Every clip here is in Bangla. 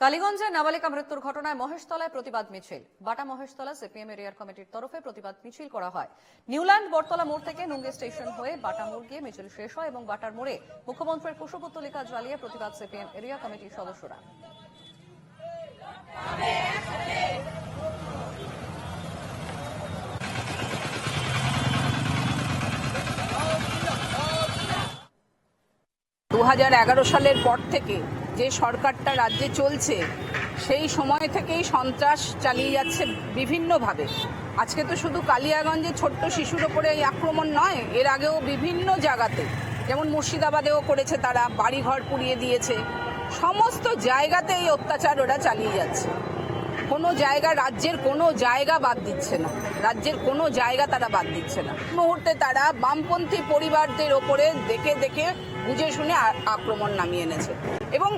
কালীগঞ্জে নাবালিকা মৃত্যুর ঘটনায় মহেশতলায় প্রতিবাদ মিছিল। বাটা মহেশতলা সিপিএম এরিয়ার কমিটির তরফে প্রতিবাদ মিছিল করা হয়। নিউল্যান্ড বটতলা মোড় থেকে নুঙ্গি স্টেশন হয়ে বাটা মোড় গিয়ে মিছিল শেষ হয় এবং বাটার মোড়ে মুখ্যমন্ত্রীর কুশপুত্তলিকা জ্বালিয়ে প্রতিবাদ সিপিএম এরিয়া কমিটির সদস্যরা। দু হাজার এগারো সালের পর থেকে যে সরকারটা রাজ্যে চলছে, সেই সময় থেকেই সন্ত্রাস চালিয়ে যাচ্ছে বিভিন্নভাবে। আজকে তো শুধু কালিয়াগঞ্জে ছোট্ট শিশুর ওপরে এই আক্রমণ নয়, এর আগেও বিভিন্ন জায়গাতে, যেমন মুর্শিদাবাদেও করেছে তারা, বাড়িঘর পুড়িয়ে দিয়েছে। সমস্ত জায়গাতে এই অত্যাচার ওরা চালিয়ে যাচ্ছে। কোনো জায়গা রাজ্যের কোনো জায়গা বাদ দিচ্ছে না। রাজ্যের কোনো জায়গা তারা বাদ দিচ্ছে না। মুহূর্তে তারা বামপন্থী পরিবারদের ওপরে দেখে দেখে, বুঝে শুনে আক্রমণ নামিয়ে এনেছে। এবং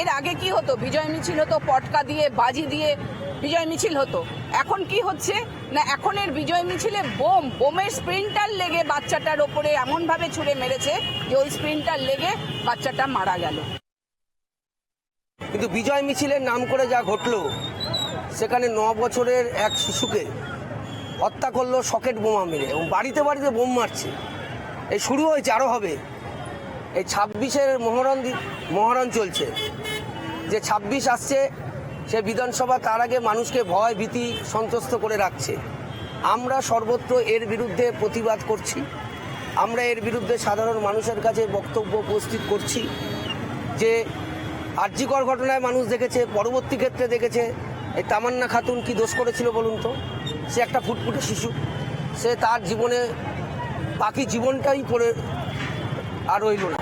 এর আগে কি হতো? বিজয় মিছিল হতো, পটকা দিয়ে, বাজি দিয়ে বিজয় মিছিল হতো। এখন কি হচ্ছে? না, এখনের বিজয় মিছিলে বোম, বোমের স্প্রিন্টার লেগে বাচ্চাটার ওপরে এমনভাবে ছুঁড়ে মেরেছে যে ওই স্প্রিন্টার লেগে বাচ্চাটা মারা গেল। কিন্তু বিজয় মিছিলের নাম করে যা ঘটলো, সেখানে ন বছরের এক শিশুকে হত্যা করল সকেট বোমা মেরে এবং বাড়িতে বাড়িতে বোম মারছে। এই শুরু হয়েছে আরও হবে। এই ছাব্বিশের মহরণ মহরণ চলছে। যে ছাব্বিশ আসছে, সে বিধানসভা তার আগে মানুষকে ভয়, ভীতি সন্ত্রস্ত করে রাখছে। আমরা সর্বত্র এর বিরুদ্ধে প্রতিবাদ করছি। আমরা এর বিরুদ্ধে সাধারণ মানুষের কাছে বক্তব্য উপস্থিত করছি যে, আর্যিকর ঘটনায় মানুষ দেখেছে, পরবর্তী ক্ষেত্রে দেখেছে, এই তামান্না খাতুন কি দোষ করেছিল বলুন তো? সে একটা ফুটফুটে শিশু। সে তার জীবনে বাকি জীবনটাই পড়ে আর রইল না।